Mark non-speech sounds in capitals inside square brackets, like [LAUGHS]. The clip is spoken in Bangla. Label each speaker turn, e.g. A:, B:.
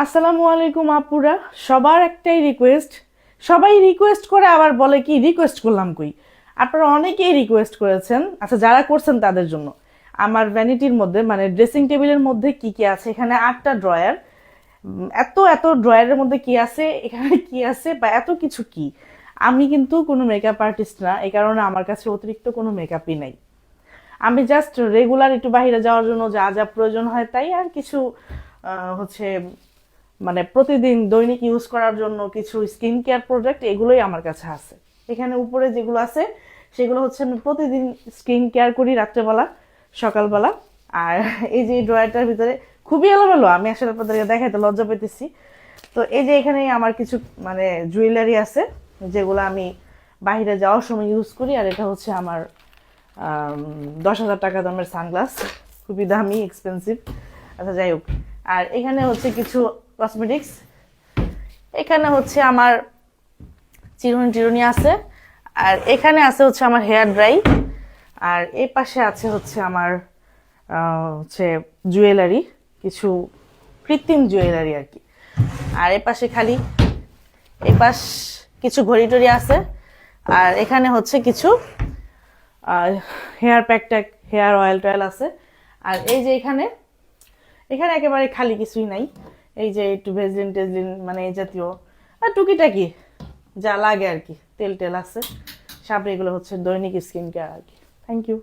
A: আসসালামু আলাইকুম আপুরা। সবার একটাই রিকোয়েস্ট সবাই রিকোয়েস্ট করে, আবার বলে কি রিকোয়েস্ট করলাম কই? আপনারা অনেকেই রিকোয়েস্ট করেছেন। আচ্ছা যারা করছেন তাদের জন্য। আমার ভ্যানিটির মধ্যে মানে ড্রেসিং টেবিলের মধ্যে কি কি আছে? এখানে আটটা ড্রয়ার এত এত ড্রয়ারের মধ্যে কি আছে? এখানে কি আছে? বা এত কিছু কি? আমি কিন্তু কোনো মেকআপ আর্টিস্ট না, এই কারণে আমার কাছে অতিরিক্ত কোনো মেকআপই নাই। আমি জাস্ট রেগুলার একটু বাইরে যাওয়ার জন্য যা যা প্রয়োজন হয় তাই আর কিছু হচ্ছে মানে প্রতিদিন দৈনিক ইউজ করার জন্য কিছু স্কিন কেয়ার প্রোডাক্ট এগুলোই আমার কাছে আছে। এখানে উপরে যেগুলো আছে, সেগুলো হচ্ছে আমি প্রতিদিন স্কিন কেয়ার করি রাত্রেবেলা, সকালবেলা। আর [LAUGHS] এই যে ড্রয়ারটার ভিতরে খুবই এলোমেলো, আমি আসলে আপনাদেরকে দেখাইতে লজ্জা পেতেছি। তো এই যে এখানে আমার কিছু মানে জুয়েলারি আছে, যেগুলো আমি বাইরে যাওয়ার সময় ইউজ করি। আর এটা হচ্ছে আমার দশ হাজার টাকা দামের সানগ্লাস খুবই দামি এক্সপেন্সিভ আচ্ছা যাই হোক। আর এখানে হচ্ছে কিছু কসমেটিক্স এখানে হচ্ছে আমার চিরুনি টিরুনি আছে, আর এখানে আছে হচ্ছে আমার হেয়ার ড্রাই, আর এই পাশে আছে হচ্ছে আমার হচ্ছে জুয়েলারি, কিছু কৃত্রিম জুয়েলারি আর কি। আর এ পাশে খালি, এই পাশ কিছু ঘড়ি টড়ি আছে, আর এখানে হচ্ছে কিছু হেয়ার প্যাক ট্যাক, হেয়ার অয়েল টয়েল আছে। আর এই যে এখানে এখানে একেবারে খালি কিছুই নাই। এই যে একটু ভেজলিন টেজলিন মানে এই জাতীয়, আর টুকিটাকি, যা লাগে আর কি, তেল টেল আছে। সামনে এগুলো হচ্ছে দৈনিক স্কিন কেয়ার আর কি। Thank you